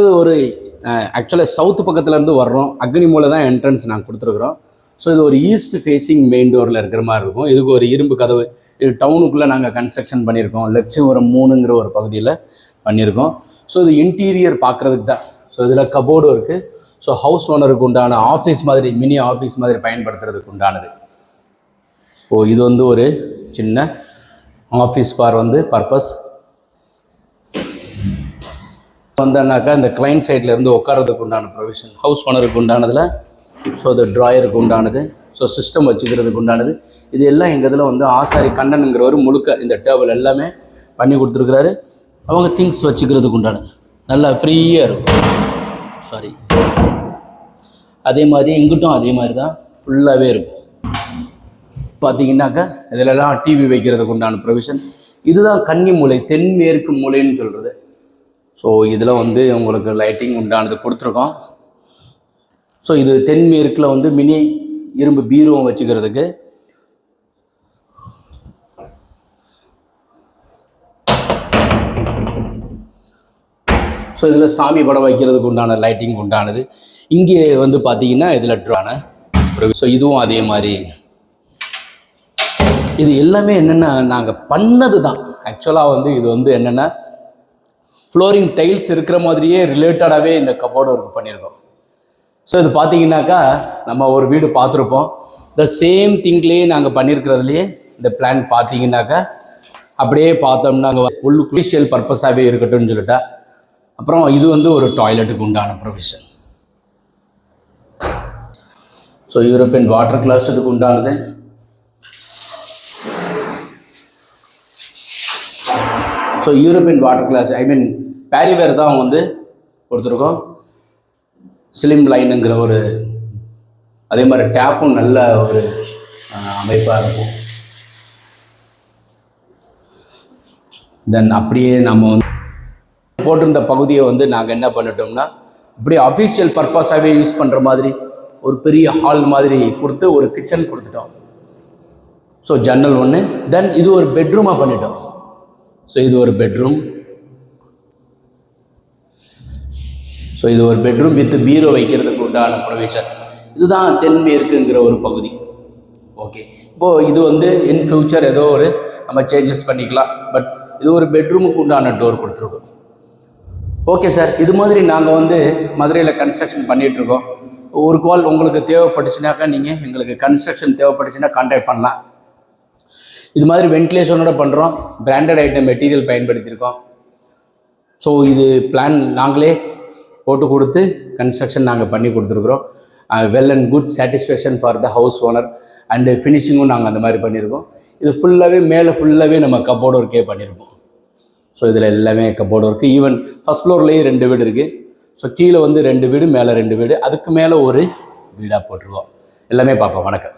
ஒரு ஆக்சுவலாக சவுத் பக்கத்துலேருந்து வர்றோம். அக்னி மூலை தான் என்ட்ரன்ஸ் நாங்கள் கொடுத்துருக்குறோம். ஸோ இது ஒரு ஈஸ்ட் ஃபேஸிங் மெயின் டோரில் இருக்கிற மாதிரி இருக்கும். இதுக்கு ஒரு இரும்பு கதவு இது டவுனுக்குள்ளே நாங்கள் கன்ஸ்ட்ரக்ஷன் பண்ணியிருக்கோம். லட்சம் மூணுங்கிற ஒரு பகுதியில் பண்ணியிருக்கோம். ஸோ இது இன்டீரியர் பார்க்குறதுக்கு தான். ஸோ இதில் கபோர்டும் இருக்குது ஸோ ஹவுஸ் ஓனருக்கு உண்டான ஆஃபீஸ் மாதிரி மினி ஆஃபீஸ் மாதிரி பயன்படுத்துறதுக்கு உண்டானது. ஸோ இது வந்து ஒரு சின்ன ஆஃபீஸ் ஃபார் வந்து பர்பஸ் வந்தோன்னாக்கா இந்த கிளைண்ட் சைட்லேருந்து உட்காரதுக்கு உண்டான ப்ரொவிஷன் ஹவுஸ் ஓனருக்கு உண்டானதில் ஸோ அது ட்ராயருக்கு உண்டானது ஸோ சிஸ்டம் வச்சுக்கிறதுக்கு உண்டானது. இது எல்லாம் எங்கள் இதில் வந்து ஆசாரி கண்ணனுங்கிறவர் முழுக்க இந்த டேபிள் எல்லாமே பண்ணி கொடுத்துருக்குறாரு. அவங்க திங்ஸ் வச்சுக்கிறதுக்கு உண்டானது. நல்லா ஃப்ரீயாக இருக்கும். சாரி அதே மாதிரி இங்கிட்டும் அதே மாதிரி தான் ஃபுல்லாகவே இருக்கும். பார்த்தீங்கன்னாக்கா இதிலெல்லாம் டிவி வைக்கிறதுக்கு உண்டான ப்ரொவிஷன் இதுதான் கன்னி மூலை தென்மேற்கு மூலைன்னு சொல்கிறது ஸோ இதில் வந்து உங்களுக்கு லைட்டிங் உண்டானது கொடுத்துருக்கோம். ஸோ இது தென்மேற்கில் வந்து மினி இரும்பு பீரோவும் வச்சுக்கிறதுக்கு. ஸோ இதில் சாமி படம் வைக்கிறதுக்கு உண்டான லைட்டிங் உண்டானது. இங்கே வந்து பார்த்தீங்கன்னா இதில் ட்ரான ஸோ இதுவும் அதே மாதிரி. இது எல்லாமே என்னென்னா நாங்கள் பண்ணது தான் ஆக்சுவலாக வந்து இது வந்து என்னென்னா ஃப்ளோரிங் டைல்ஸ் இருக்கிற மாதிரியே ரிலேட்டடாகவே இந்த கபோர்டு ஒர்க் பண்ணியிருக்கோம். ஸோ இது பார்த்தீங்கன்னாக்கா நம்ம ஒரு வீடு பார்த்துருப்போம் த சேம் திங்லேயே நாங்கள் பண்ணியிருக்கிறதுலையே இந்த பிளான் பார்த்தீங்கன்னாக்கா அப்படியே பார்த்தோம்னா நாங்கள் உள்ள குளிஷியல் பர்பஸாகவே இருக்கட்டும்னு சொல்லிட்டா. அப்புறம் இது வந்து ஒரு டாய்லெட்டுக்கு உண்டான ப்ரொவிஷன் ஸோ யூரோப்பியன் வாட்டர் கிளாஸுக்கு உண்டானது. So European water glass I mean Parryware தான் வந்து கொடுத்துருக்கோம். ஸ்லிம் லைனுங்கிற ஒரு அதே மாதிரி டேப்பும் நல்ல ஒரு அமைப்பாக இருக்கும். தென் அப்படியே நம்ம வந்து போட்டிருந்த பகுதியை வந்து நாங்கள் என்ன பண்ணிட்டோம்னா அப்படியே அஃபீஷியல் பர்பஸாகவே யூஸ் பண்ணுற மாதிரி ஒரு பெரிய ஹால் மாதிரி கொடுத்து ஒரு கிச்சன் கொடுத்துட்டோம். ஸோ ஜன்னல் ஒன்று தென் இது ஒரு பெட்ரூமாக பண்ணிட்டோம். ஸோ இது ஒரு பெட்ரூம் ஸோ இது ஒரு பெட்ரூம் வித்து பீரோ வைக்கிறதுக்கு உண்டான ப்ரொவிஷன் இதுதான் தென்மேற்குங்கிற ஒரு பகுதி. ஓகே இப்போது இது வந்து இன் ஃபியூச்சர் ஏதோ ஒரு நம்ம சேஞ்சஸ் பண்ணிக்கலாம். பட் இது ஒரு பெட்ரூமுக்கு உண்டான டோர் கொடுத்துருக்கோம். ஓகே சார் இது மாதிரி நாங்கள் வந்து மதுரையில் கன்ஸ்ட்ரக்ஷன் பண்ணிகிட்ருக்கோம் ஒரு கால் உங்களுக்கு தேவைப்பட்டுச்சுனாக்கா நீங்கள் எங்களுக்கு கன்ஸ்ட்ரக்ஷன் தேவைப்பட்டுச்சுன்னா கான்டாக்ட் பண்ணலாம். இது மாதிரி வென்டிலேஷனோட பண்ணுறோம் பிராண்டட் ஐட்டம் மெட்டீரியல் பயன்படுத்தியிருக்கோம். ஸோ இது பிளான் நாங்களே போட்டு கொடுத்து கன்ஸ்ட்ரக்ஷன் நாங்கள் பண்ணி கொடுத்துருக்குறோம். Well and good satisfaction for the house owner and ஃபினிஷிங்கும் நாங்கள் அந்த மாதிரி பண்ணியிருக்கோம். இது ஃபுல்லாகவே மேலே ஃபுல்லாகவே நம்ம கப்போர்டு ஒர்க்கே பண்ணியிருப்போம். ஸோ இதில் எல்லாமே கப்போர்டு ஒர்க்கு ஈவன் ஃபஸ்ட் ஃப்ளோர்லேயே ரெண்டு வீடு இருக்குது ஸோ கீழே வந்து ரெண்டு வீடு மேலே ரெண்டு வீடு. அதுக்கு மேலே ஒரு வீடாக போட்டிருக்கோம். எல்லாமே பார்ப்போம். வணக்கம்.